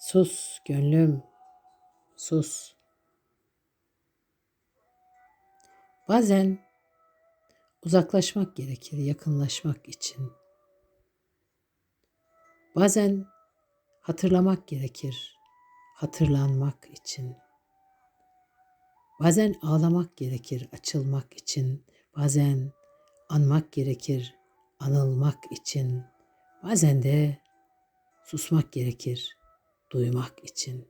Sus gönlüm, sus. Bazen uzaklaşmak gerekir yakınlaşmak için. Bazen hatırlamak gerekir hatırlanmak için. Bazen ağlamak gerekir açılmak için. Bazen anmak gerekir anılmak için. Bazen de susmak gerekir duymak için.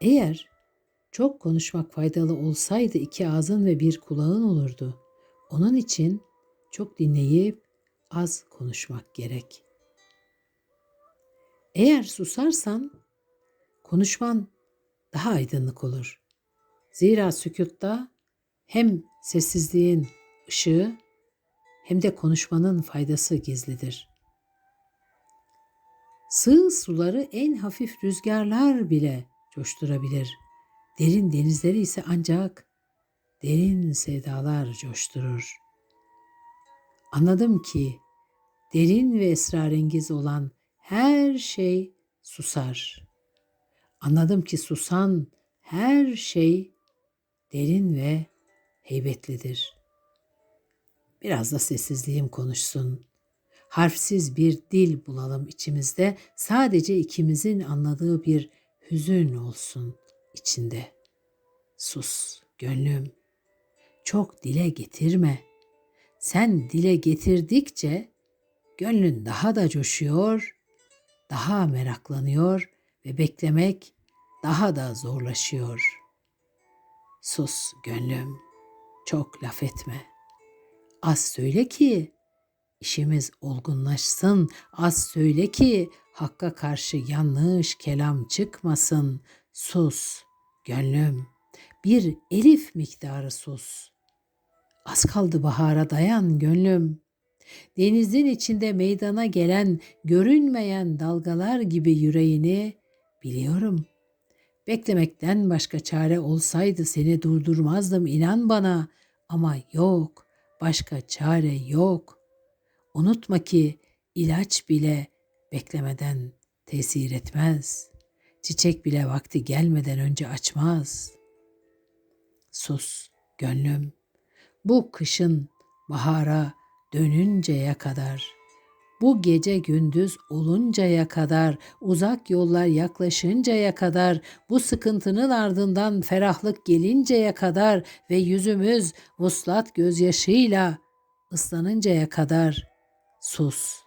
Eğer çok konuşmak faydalı olsaydı iki ağzın ve bir kulağın olurdu. Onun için çok dinleyip az konuşmak gerek. Eğer susarsan konuşman daha aydınlık olur. Zira sükutta hem sessizliğin ışığı hem de konuşmanın faydası gizlidir. Sığ suları en hafif rüzgarlar bile coşturabilir. Derin denizleri ise ancak derin sevdalar coşturur. Anladım ki derin ve esrarengiz olan her şey susar. Anladım ki susan her şey derin ve heybetlidir. Biraz da sessizliğim konuşsun. Harfsiz bir dil bulalım içimizde. Sadece ikimizin anladığı bir hüzün olsun içinde. Sus gönlüm. Çok dile getirme. Sen dile getirdikçe gönlün daha da coşuyor, daha meraklanıyor ve beklemek daha da zorlaşıyor. Sus gönlüm, çok laf etme. Az söyle ki işimiz olgunlaşsın. Az söyle ki hakka karşı yanlış kelam çıkmasın. Sus gönlüm, bir elif miktarı sus. Az kaldı bahara dayan gönlüm. Denizin içinde meydana gelen görünmeyen dalgalar gibi yüreğini biliyorum. Beklemekten başka çare olsaydı seni durdurmazdım inan bana ama yok, başka çare yok. Unutma ki ilaç bile beklemeden tesir etmez. Çiçek bile vakti gelmeden önce açmaz. Sus gönlüm. Bu kışın bahara dönünceye kadar, bu gece gündüz oluncaya kadar, uzak yollar yaklaşıncaya kadar, bu sıkıntının ardından ferahlık gelinceye kadar ve yüzümüz vuslat gözyaşıyla ıslanıncaya kadar sus.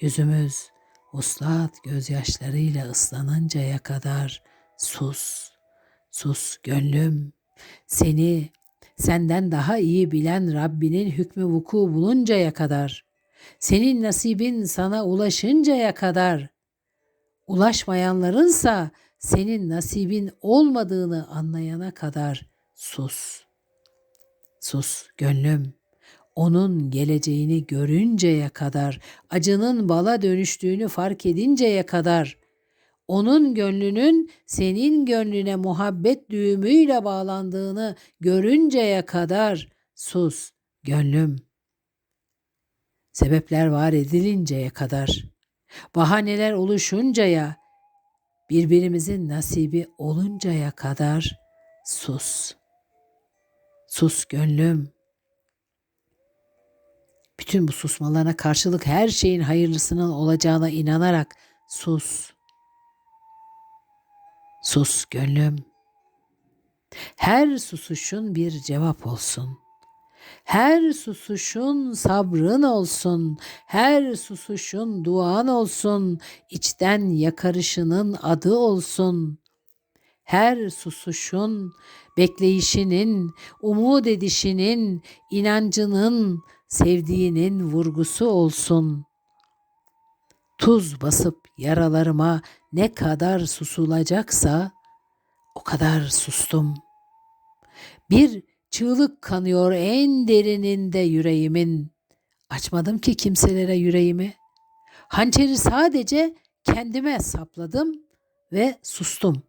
Yüzümüz vuslat gözyaşlarıyla ıslanıncaya kadar sus. Sus gönlüm. Seni senden daha iyi bilen Rabbinin hükmü vuku buluncaya kadar, senin nasibin sana ulaşıncaya kadar, ulaşmayanlarınsa senin nasibin olmadığını anlayana kadar sus. Sus gönlüm. Onun geleceğini görünceye kadar, acının bala dönüştüğünü fark edinceye kadar, onun gönlünün senin gönlüne muhabbet düğümüyle bağlandığını görünceye kadar sus gönlüm. Sebepler var edilinceye kadar, bahaneler oluşuncaya, birbirimizin nasibi oluncaya kadar sus. Sus gönlüm. Bütün bu susmalarına karşılık her şeyin hayırlısının olacağına inanarak sus. Sus gönlüm. Her susuşun bir cevap olsun. Her susuşun sabrın olsun. Her susuşun duan olsun. İçten yakarışının adı olsun. Her susuşun bekleyişinin, umut edişinin, inancının, sevdiğinin vurgusu olsun.'' tuz basıp yaralarıma ne kadar susulacaksa o kadar sustum. Bir çığlık kanıyor en derininde yüreğimin. Açmadım ki kimselere yüreğimi. Hançeri sadece kendime sapladım ve sustum.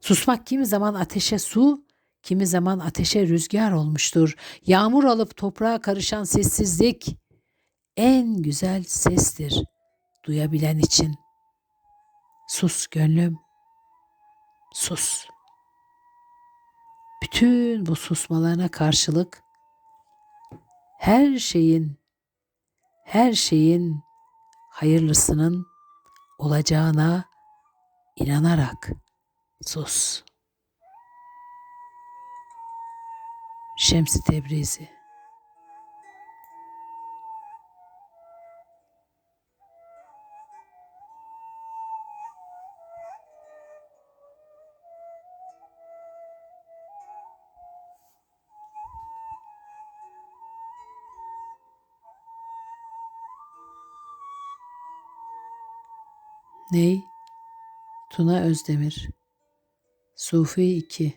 Susmak kimi zaman ateşe su, kimi zaman ateşe rüzgar olmuştur. Yağmur alıp toprağa karışan sessizlik, en güzel sestir duyabilen için. Sus gönlüm. Sus. Bütün bu susmalarına karşılık her şeyin her şeyin hayırlısının olacağına inanarak sus. Şems-i Tebrizi. Ney? Tuna Özdemir. Sufi 2